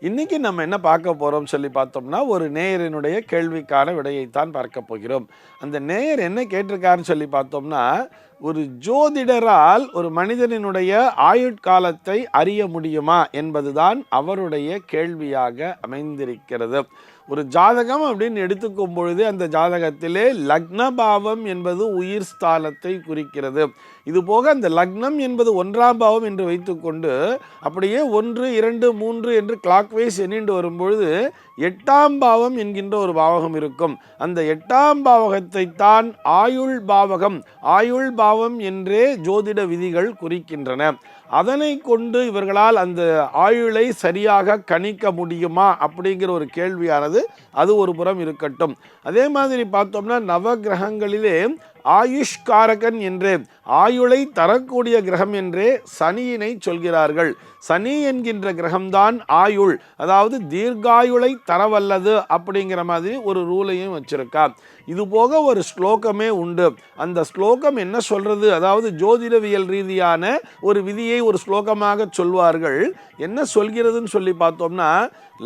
இன்னைக்கு நம்ம என்ன பார்க்க போகிறோம் சொல்லி பார்த்தோம்னா ஒரு நேயரினுடைய கேள்விக்கான விடையைத்தான் பார்க்க போகிறோம். அந்த நேயர் என்ன கேட்டிருக்காருன்னு சொல்லி பார்த்தோம்னா ஒரு ஜோதிடரால் ஒரு மனிதனினுடைய ஆயுட்காலத்தை அறிய முடியுமா என்பதுதான் அவருடைய கேள்வியாக அமைந்திருக்கிறது. ஒரு ஜாதகம் அப்படின்னு எடுத்துக்கும் பொழுது அந்த ஜாதகத்திலே லக்ன பாவம் என்பது உயிர் ஸ்தானத்தை குறிக்கிறது. இது போக அந்த லக்னம் என்பது ஒன்றாம் பாவம் என்று வைத்துக்கொண்டு அப்படியே ஒன்று இரண்டு மூன்று என்று கிளாக் வைஸ் எண்ணிண்டு வரும்பொழுது எட்டாம் பாவம் என்கின்ற ஒரு பாவகம் இருக்கும். அந்த எட்டாம் பாவகத்தை தான் ஆயுள் பாவகம் ஆயுள் பாவம் என்றே ஜோதிட விதிகள் குறிக்கின்றன. அதனை கொண்டு இவர்களால் அந்த ஆயுளை சரியாக கணிக்க முடியுமா அப்படிங்கிற ஒரு கேள்வியானது அது ஒரு புறம் இருக்கட்டும். அதே மாதிரி பார்த்தோம்னா நவகிரகங்களிலே ஆயுஷ்காரகன் என்று ஆயுளை தரக்கூடிய கிரகம் என்றே சனியினை சொல்கிறார்கள். சனி என்கின்ற கிரகம்தான் ஆயுள். அதாவது தீர்காயுளை தரவல்லது அப்படிங்கிற மாதிரி ஒரு ரூலையும் வச்சுருக்கான். இது போக ஒரு ஸ்லோகமே உண்டு. அந்த ஸ்லோகம் என்ன சொல்றது? அதாவது ஜோதிடவியல் ரீதியான ஒரு விதியை ஒரு ஸ்லோகமாக சொல்வார்கள். என்ன சொல்கிறதுன்னு சொல்லி பார்த்தோம்னா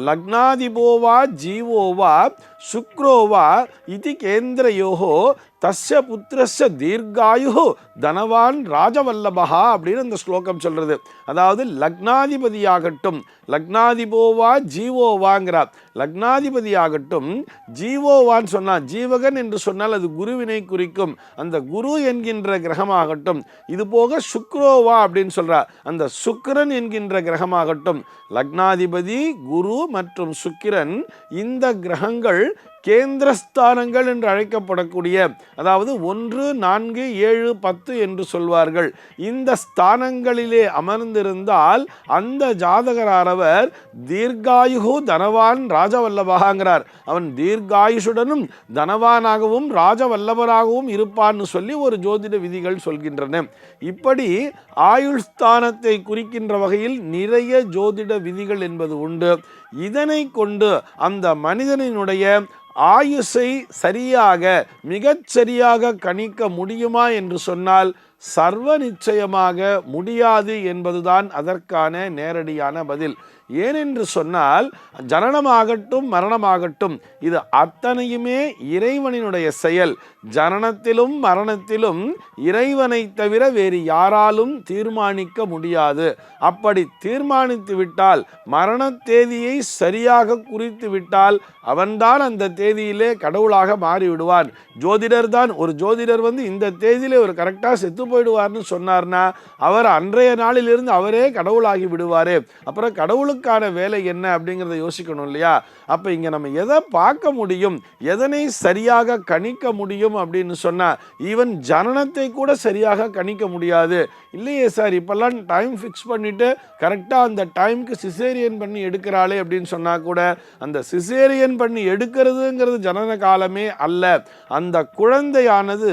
லக்னாதிபோவா ஜீவோவா சுக்ரோவா இது கேந்திரயோகோ தஸ்ய புத்திரஸ்ய தீர்காயு தனவான் ராஜவல்லபா அப்படின்னு அந்த ஸ்லோகம் சொல்கிறது அதாவது லக்னாதிபதியாகட்டும் லக்னாதிபோவா ஜீவோவாங்கிறார் லக்னாதிபதியாகட்டும் ஜீவோவான்னு சொன்னால் ஜீவகன் என்று சொன்னால் அது குருவினை குறிக்கும். அந்த குரு என்கின்ற கிரகமாகட்டும் இது போக சுக்ரோவா அப்படின்னு சொல்கிறார் அந்த சுக்கிரன் என்கின்ற கிரகமாகட்டும் லக்னாதிபதி குரு மற்றும் சுக்கிரன் இந்த கிரகங்கள் கேந்திரஸ்தானங்கள் என்று அழைக்கப்படக்கூடிய அதாவது ஒன்று நான்கு ஏழு பத்து என்று சொல்வார்கள். இந்த ஸ்தானங்களிலே அமர்ந்திருந்தால் அந்த ஜாதகரானவர் தீர்காயுகு தனவான் ராஜவல்லபகாங்கிறார். அவன் தீர்காயுஷுடனும் தனவானாகவும் ராஜவல்லபராகவும் இருப்பான்னு சொல்லி ஒரு ஜோதிட விதிகள் சொல்கின்றன. இப்படி ஆயுள் ஸ்தானத்தை குறிக்கின்ற வகையில் நிறைய ஜோதிட விதிகள் என்பது உண்டு. இதனை கொண்டு அந்த மனிதனினுடைய ஆயுசை சரியாக மிகச்சரியாக கணிக்க முடியுமா என்று சொன்னால் சர்வ நிச்சயமாக முடியாது என்பதுதான் அதற்கான நேரடியான பதில். ஏனென்று சொன்னால் ஜனனமாகட்டும் மரணமாகட்டும் இது அத்தனையுமே இறைவனினுடைய செயல். ஜனனத்திலும் மரணத்திலும் இறைவனை தவிர வேறு யாராலும் தீர்மானிக்க முடியாது. அப்படி தீர்மானித்து விட்டால் மரண தேதியை சரியாக குறித்து விட்டால் அவன்தான் அந்த தேதியிலே கடவுளாக மாறிவிடுவான். ஜோதிடர் தான் ஒரு ஜோதிடர் வந்து இந்த தேதியிலே ஒரு கரெக்டாக செத்து போயிடுவார்னு சொன்னார்னா அவர் அன்றைய நாளிலிருந்து அவரே கடவுளாகி விடுவாரே. அப்புறம் கடவுளுக்கு நமக்கான வேலை என்ன அப்படிங்கிறத யோசிக்கணும் இல்லையா? அப்போ இங்கே நம்ம எதை பார்க்க முடியும்? எதனை சரியாக கணிக்க முடியும் அப்படின்னு சொன்னால் ஈவன் ஜனனத்தை கூட சரியாக கணிக்க முடியாது. இல்லையே சார் இப்போல்லாம் டைம் ஃபிக்ஸ் பண்ணிவிட்டு கரெக்டாக அந்த டைமுக்கு சிசேரியன் பண்ணி எடுக்கிறாளே அப்படின்னு சொன்னால் கூட அந்த சிசேரியன் பண்ணி எடுக்கிறதுங்கிறது ஜனன காலமே அல்ல. அந்த குழந்தையானது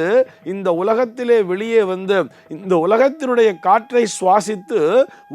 இந்த உலகத்திலே வெளியே வந்து இந்த உலகத்தினுடைய காற்றை சுவாசித்து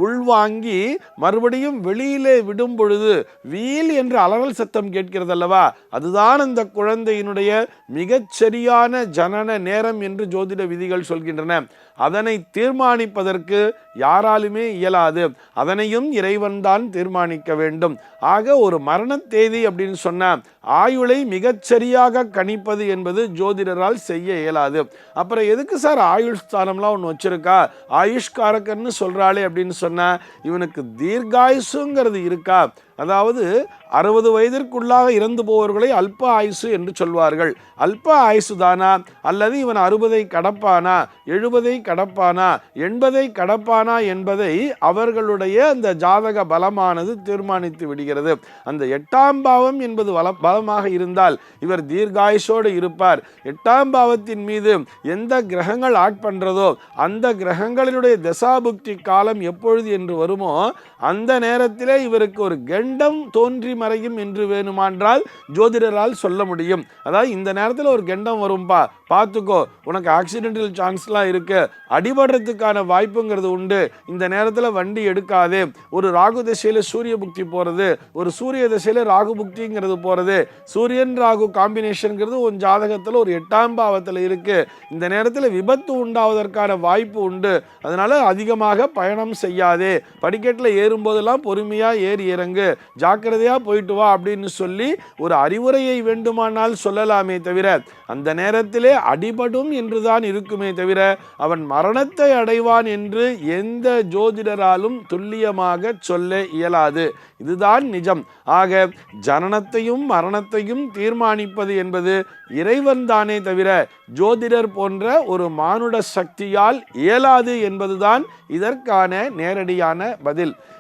உள்வாங்கி மறுபடியும் வெளியிலே விடும் பொழுது வீல் என்று அலறல் சத்தம் கேட்கிறது அல்லவா அதுதான் அந்த குழந்தையினுடைய மிகச்சரியான ஜனன நேரம் என்று ஜோதிட விதிகள் சொல்கின்றன. அதனை தீர்மானிப்பதற்கு யாராலுமே இயலாது. அதனையும் இறைவன்தான் தீர்மானிக்க வேண்டும். ஆக ஒரு மரண தேதி அப்படின்னு சொன்னால் ஆயுளை மிகச்சரியாக கணிப்பது என்பது ஜோதிடரால் செய்ய இயலாது. அப்புறம் எதுக்கு சார் ஆயுள் ஸ்தானம்லாம் ஒன்று வச்சிருக்கா? ஆயுஷ்காரகன்னு சொல்கிறாளே அப்படின்னு சொன்னால் இவனுக்கு தீர்காயுசுங்கிறது இருக்கா? அதாவது அறுபது வயதிற்குள்ளாக இறந்து போவர்களை அல்ப ஆயுசு என்று சொல்வார்கள். அல்ப ஆயுசு தானா? அல்லது இவன் அறுபதை கடப்பானா? எழுபதை கடப்பானா? எண்பதை கடப்பானா என்பதை அவர்களுடைய அந்த ஜாதக பலமானது தீர்மானித்து விடுகிறது. அந்த எட்டாம் பாவம் என்பது வள பலமாக இருந்தால் இவர் தீர்காயுஷோடு இருப்பார். எட்டாம் பாவத்தின் மீது எந்த கிரகங்கள் ஆக்ட் பண்ணுறதோ அந்த கிரகங்களினுடைய தசாபுக்தி காலம் எப்பொழுது என்று வருமோ அந்த நேரத்திலே இவருக்கு ஒரு கெட் கெண்டம் தோன்றி மறையும் என்று வேணுமான்றால் ஜோதிடரால் சொல்ல முடியும். அதாவது இந்த நேரத்தில் ஒரு கெண்டம் வரும்பா பார்த்துக்கோ உனக்கு ஆக்சிடென்டல் சான்ஸ்லாம் இருக்கு. அடிபடுறதுக்கான வாய்ப்புங்கிறது உண்டு. இந்த நேரத்தில் வண்டி எடுக்காதே. ஒரு ராகு திசையில் சூரிய புக்தி போகிறது ஒரு சூரிய திசையில் ராகு புக்திங்கிறது போகிறது சூரியன் ராகு காம்பினேஷனுங்கிறது உன் ஜாதகத்தில் ஒரு எட்டாம் பாவத்தில் இருக்கு. இந்த நேரத்தில் விபத்து உண்டாவதற்கான வாய்ப்பு உண்டு. அதனால் அதிகமாக பயணம் செய்யாதே. படிக்கட்டில் ஏறும்போதெல்லாம் பொறுமையாக ஏறி இறங்கு. ஜாக்கிரதையா போயிட்டு வா அப்படின்னு சொல்லி ஒரு அறிவுரையை வேண்டுமானால் சொல்லலாமே தவிர அந்த நேரத்திலே அடிபடும் என்றுதான் இருக்குமே தவிர அவன் மரணத்தை அடைவான் என்று எந்த ஜோதிடராலும் துல்லியமாக சொல்ல இயலாது. இதுதான் நிஜம். ஆக ஜனனத்தையும் மரணத்தையும் தீர்மானிப்பது என்பது இறைவன் தானே தவிர ஜோதிடர் போன்ற ஒரு மானுட சக்தியால் இயலாது என்பதுதான் இதற்கான நேரடியான பதில்.